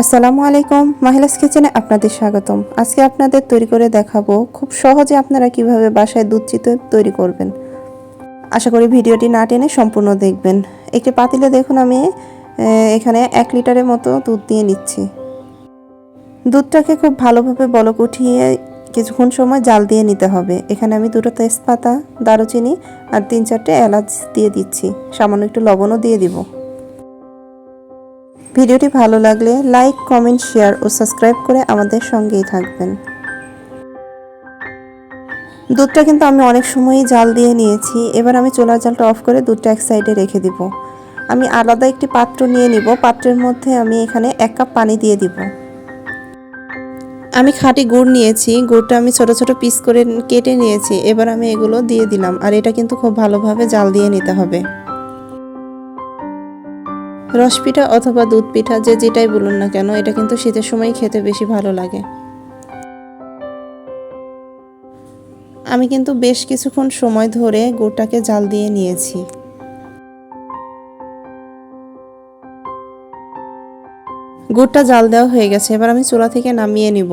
আসসালামু আলাইকুম। মাহিলাস কিচেনে আপনাদের স্বাগতম। আজকে আপনাদের তৈরি করে দেখাবো খুব সহজে আপনারা কীভাবে বাসায় দুধ চিতই তৈরি করবেন। আশা করি ভিডিওটি না টেনে সম্পূর্ণ দেখবেন। একটি পাতিলে দেখুন আমি এখানে এক লিটারের মতো দুধ দিয়ে নিচ্ছি। দুধটাকে খুব ভালোভাবে বলক উঠিয়ে কিছুক্ষণ সময় জাল দিয়ে নিতে হবে। এখানে আমি দুটো তেজপাতা, দারুচিনি আর তিন চারটে এলাচ দিয়ে দিচ্ছি। সামান্য একটু লবণও দিয়ে দিব। ভিডিওটি ভালো লাগলে লাইক, কমেন্ট, শেয়ার ও সাবস্ক্রাইব করে আমাদের সঙ্গেই থাকবেন। দুধটা কিন্তু আমি অনেক সময়ই জাল দিয়ে নিয়েছি। এবার আমি চুলার জালটা অফ করে দুধটা এক সাইডে রেখে দিব। আমি আলাদা একটি পাত্র নিয়ে নিব। পাত্রের মধ্যে আমি এখানে এক কাপ পানি দিয়ে দিব। আমি খাঁটি গুড় নিয়েছি। গুড়টা আমি ছোট ছোট পিস করে কেটে নিয়েছি। এবার আমি এগুলো দিয়ে দিলাম। আর এটা কিন্তু খুব ভালোভাবে জাল দিয়ে নিতে হবে। রস পিঠা অথবা দুধ পিঠা যে যেটাই বলুন না কেন, এটা কিন্তু শীতের সময় খেতে বেশি ভালো লাগে। আমি কিন্তু বেশ কিছুক্ষণ সময় ধরে গুড়টাকে জাল দিয়ে নিয়েছি। গুড়টা জাল দেওয়া হয়ে গেছে, এবার আমি চুলা থেকে নামিয়ে নিব।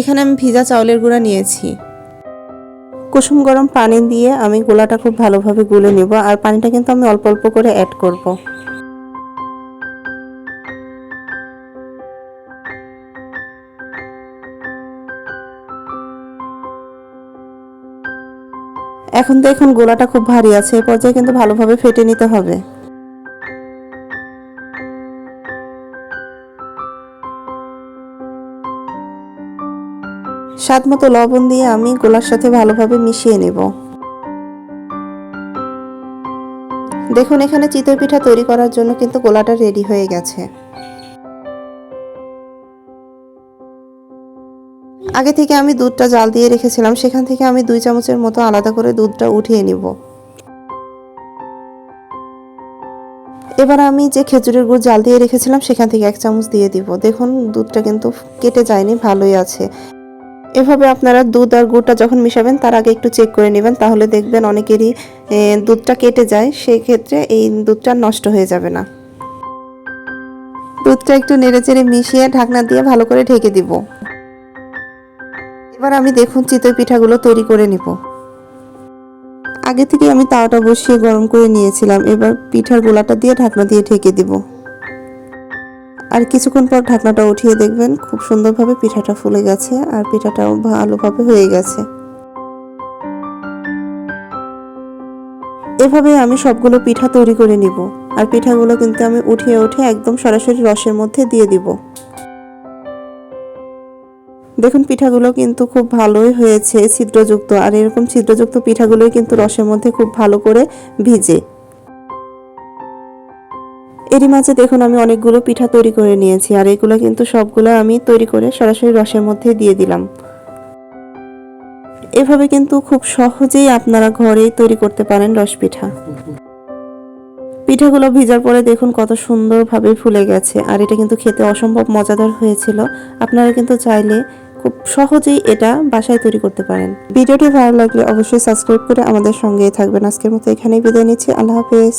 এখানে আমি ভিজা চাউলের গুঁড়া নিয়েছি। কুসুম গরম পানি দিয়ে আমি গোলাটা খুব ভালোভাবে গুলে নেব আর পানিটা কিন্তু আমি অল্প অল্প করে অ্যাড করব। এখন দেখুন গোলাটা খুব ভারী আছে, এ পর্যায়ে কিন্তু ভালোভাবে ফেটে নিতে হবে। স্বাদ মতো লবণ দিয়ে আমি গোলার সাথে ভালোভাবে মিশিয়ে নেব। দেখুন, এখানে চিতই পিঠা তৈরি করার জন্য কিন্তু গোলাটা রেডি হয়ে গেছে। আগে থেকে আমি দুধটা জাল দিয়ে রেখেছিলাম, সেখান থেকে আমি দুই চামচের মতো আলাদা করে দুধটা উঠিয়ে নিব। এবার আমি যে খেজুরের গুড় জাল দিয়ে রেখেছিলাম, সেখান থেকে এক চামচ দিয়ে দিব। দেখুন, দুধটা কিন্তু কেটে যায়নি, ভালোই আছে। এভাবে আপনারা দুধ আর গুড়টা যখন মিশাবেন, তার আগে একটু চেক করে নেবেন। তাহলে দেখবেন অনেকেরই দুধটা কেটে যায়। সেই ক্ষেত্রে এই দুধটা নষ্ট হয়ে যাবে না। দুধটা একটু নেড়ে চেড়ে মিশিয়ে ঢাকনা দিয়ে ভালো করে ঢেকে দিব। এবার আমি দেখুন চিতই পিঠাগুলো তৈরি করে নিব। আগে থেকে আমি তাওয়াটা বসিয়ে গরম করে নিয়েছিলাম। এবার পিঠার গোলাটা দিয়ে ঢাকনা দিয়ে ঢেকে দিব। আর কিছুক্ষণ পর ঢাকনাটা উঠিয়ে দেখবেন খুব সুন্দরভাবে পিঠাটা ফুলে গেছে আর পিঠাটাও ভালোভাবে হয়ে গেছে। এভাবে আমি সবগুলো পিঠা তৈরি করে নিব আর পিঠাগুলো কিন্তু আমি উঠিয়ে উঠে একদম সরাসরি রসের মধ্যে দিয়ে দিব। দেখুন পিঠাগুলো কিন্তু খুব ভালোই হয়েছে ছিদ্রযুক্ত আর এরকম ছিদ্রযুক্ত পিঠাগুলোই কিন্তু রসের মধ্যে খুব ভালো করে ভিজে। এরই মাঝে দেখুন আমি অনেকগুলো পিঠা তৈরি করে নিয়েছি, আর এগুলো কিন্তু সবগুলো আমি তৈরি করে সরাসরি রসের মধ্যে দিয়ে দিলাম। এভাবে কিন্তু খুব সহজেই আপনারা ঘরেই তৈরি করতে পারেন রস পিঠা। পিঠাগুলো ভিজার পরে দেখুন কত সুন্দরভাবে ফুলে গেছে, আর এটা কিন্তু খেতে অসম্ভব মজাদার হয়েছিল। আপনারা কিন্তু চাইলে খুব সহজেই এটা বাসায় তৈরি করতে পারেন। ভিডিওটি ভালো লাগলে অবশ্যই সাবস্ক্রাইব করে আমাদের সঙ্গেই থাকবেন। আজকের মতো এখানেই বিদায় নিচ্ছি। আল্লাহ হাফেজ।